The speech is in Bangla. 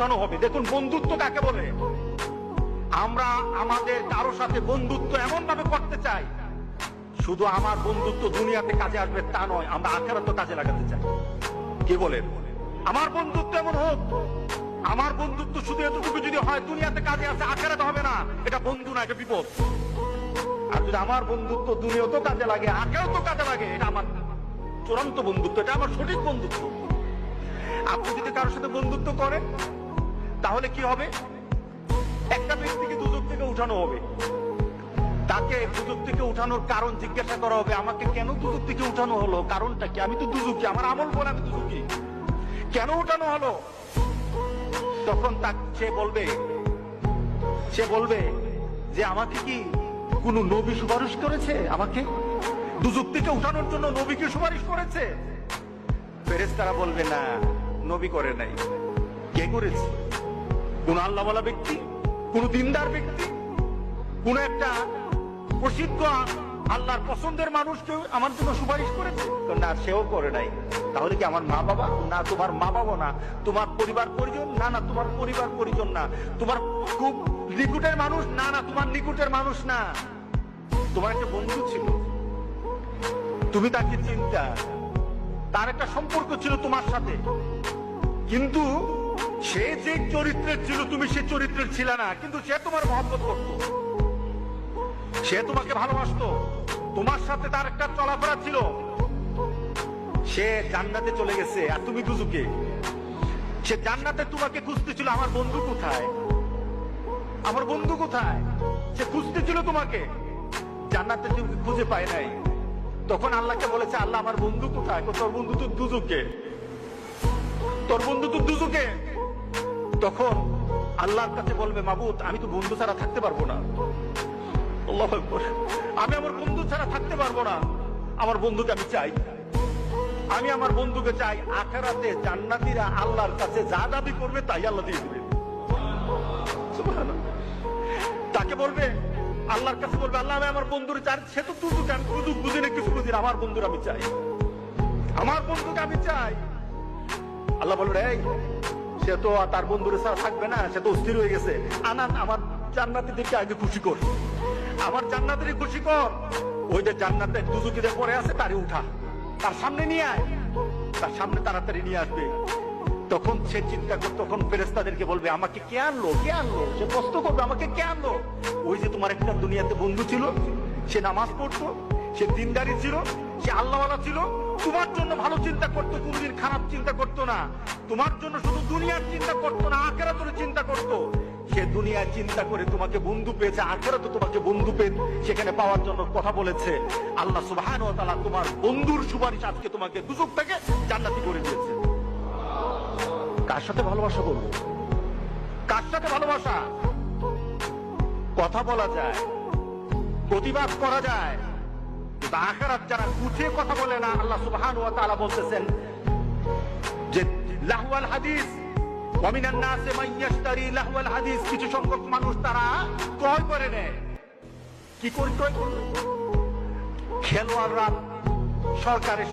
উঠানো হবে। দেখুন বন্ধুত্ব কাকে বলে। আমরা আমাদের কারও সাথে বন্ধুত্ব এমন ভাবে করতে চাই, শুধু আমার বন্ধুত্ব দুনিয়াতে কাজে আসবে তা নয়, আমরা আখেরাত কাজে লাগাতে চাই। কি বলেন আমার বন্ধুত্ব এমন হোক, আমার বন্ধুত্ব শুধু এতটুকু যদি হয়, দুনিয়াতে কাজে আসে, আখেরাতে হবে না। এটা বন্ধু না, এটা বিপদ। আর যদি আমার বন্ধুত্ব দুনিয়াতেও কাজে লাগে আখেরাও তো কাজে লাগে, এটা আমার চূড়ান্ত বন্ধুত্ব, এটা আমার সঠিক বন্ধুত্ব। আপনি যদি কারোর সাথে বন্ধুত্ব করেন তাহলে কি হবে? একটা ব্যক্তিকে দুদক থেকে উঠানো হবে। তাকে দুদক থেকে উঠানোর কারণ জিজ্ঞাসা করা হবে, আমাকে কেন দুদক থেকে উঠানো হলো? কারণটা কি? আমি তো দুদুকি আমার আমল বলে আমি দুদুকি কেন উঠানো হলো? তখন তা সে বলবে সে বলবে যে, আমাকে কি কোন নবী সুপারিশ করেছে আমাকে? দুজক থেকে উঠানোর জন্য নবীকে সুপারিশ করেছে? ফেরেস্তারা বলবে, না, নবী করে নাই। কে করেছে? কোন আল্লাহওয়ালা ব্যক্তি, কোন দিনদার ব্যক্তি, কোন একটা প্রসিদ্ধ আল্লাহর পছন্দের মানুষ কেউ আমার জন্য সুপারিশ করেছে? না, সেও করে নাই। তাহলে কি আমার মা বাবা? না, তোমার মা বাবা না। তোমার পরিবার পরিজন? না না, তোমার পরিবার পরিজন না। তোমার খুব নিকুটের মানুষ? না না, তোমার নিকুটের মানুষ না। তোমার একটা বন্ধু ছিল। তুমি তাকে চিন্তা। তার একটা সম্পর্ক ছিল তোমার সাথে। কিন্তু সে যে চরিত্রের ছিল তুমি সে চরিত্রের ছিল না, কিন্তু সে তোমার মহব্বত করত। সে তোমাকে ভালোবাসতো। তোমার সাথে তার একটা চলাফেরা ছিল। সে জান্নাতে চলে গেছে। আর তুমি দুজুকে। সে জান্নাতে তোমাকে খুঁজতেছিল, আমার বন্ধু কোথায়? আমার বন্ধু কোথায়? সে খুঁজতেছিল তোমাকে। জান্নাতে তুমি খুঁজে পায় নাই। তখন আল্লাহকে বলেছে, আল্লাহ, আমার বন্ধু কোথায়? তোর বন্ধু তো দুজুকে। তোর বন্ধু তো দুজুকে। তখন আল্লাহর কাছে বলবে মাবুত আমি তো বন্ধু ছাড়া থাকতে পারব না। আমি আমার বন্ধু ছাড়া থাকতে পারব না। আমার বন্ধুকে আমি চাই। আমি আমার বন্ধুকে চাই আখেরাতে জান্নাতীরা আল্লাহর কাছে যা দাবি করবে তাই আল্লাহ দিয়ে দিবে। তাকে বলবে আল্লাহর কাছে বলবে আল্লাহ আমি আমার বন্ধুর চাই সে তো তুজুক আমি তুজুক বুঝি না কিছু বুঝি না, আমার বন্ধুর আমি চাই। আমার বন্ধুকে আমি চাই। আল্লাহ বলবে এই সে তো তার বন্ধুর ছাড়া থাকবে না, সে তো অস্থির হয়ে গেছে। আনান, আমার জান্নাতি দিকে আগে খুশি কর। আমার জান্নাতেরই খুশি কর। ওই যে জান্নাতে দুজুকিদের পরে আছে তারই উঠা। তার সামনে নিয়ে আয়। তার সামনে তাড়াতাড়ি নিয়ে আসবে। তখন সে চিন্তা করবে তখন ফেরেস্তাদেরকে বলবে, আমাকে কে আনলো? কে আনলো? সে কষ্ট করবে, আমাকে কে আনলো? ওই যে তোমার একটা দুনিয়াতে বন্ধু ছিল, সে নামাজ পড়তো, সে দিনদারি ছিল, সে আল্লাহওয়ালা ছিল তোমার জন্য ভালো চিন্তা করতো, কোনদিন খারাপ চিন্তা করতো না। তোমার জন্য শুধু দুনিয়ার চিন্তা করতো না আখেরা তোর চিন্তা করতো। সে দুনিয়ার চিন্তা করে তোমাকে বন্ধু পেয়েছে আখেরা তো তোমাকে বন্ধু পেয়ে সেখানে পাওয়ার জন্য কথা বলেছে। আল্লাহ সুবহান ও তাআলা তোমার বন্ধুর সুপারিশ আজকে তোমাকে দুচোখ থেকে জান্নাতি করে দিয়েছে। কার সাথে ভালোবাসা করব কার সাথে ভালোবাসা? কথা বলা যায়, প্রতিবাদ করা যায়। আখেরাত যারা গুছিয়ে কথা বলে না, আল্লাহ সুবহান ওয়া তাআলা বলতেছেন যে লাহওয়াল হাদিস ওয়ামিনান নাসে মান ইয়াশতারি লাহওয়াল হাদিস, কিছু সংখ্যক মানুষ তারা ক্রয় করে নেয়। কি করে ক্রয় করবে? খেলোয়াড়রা সরকারের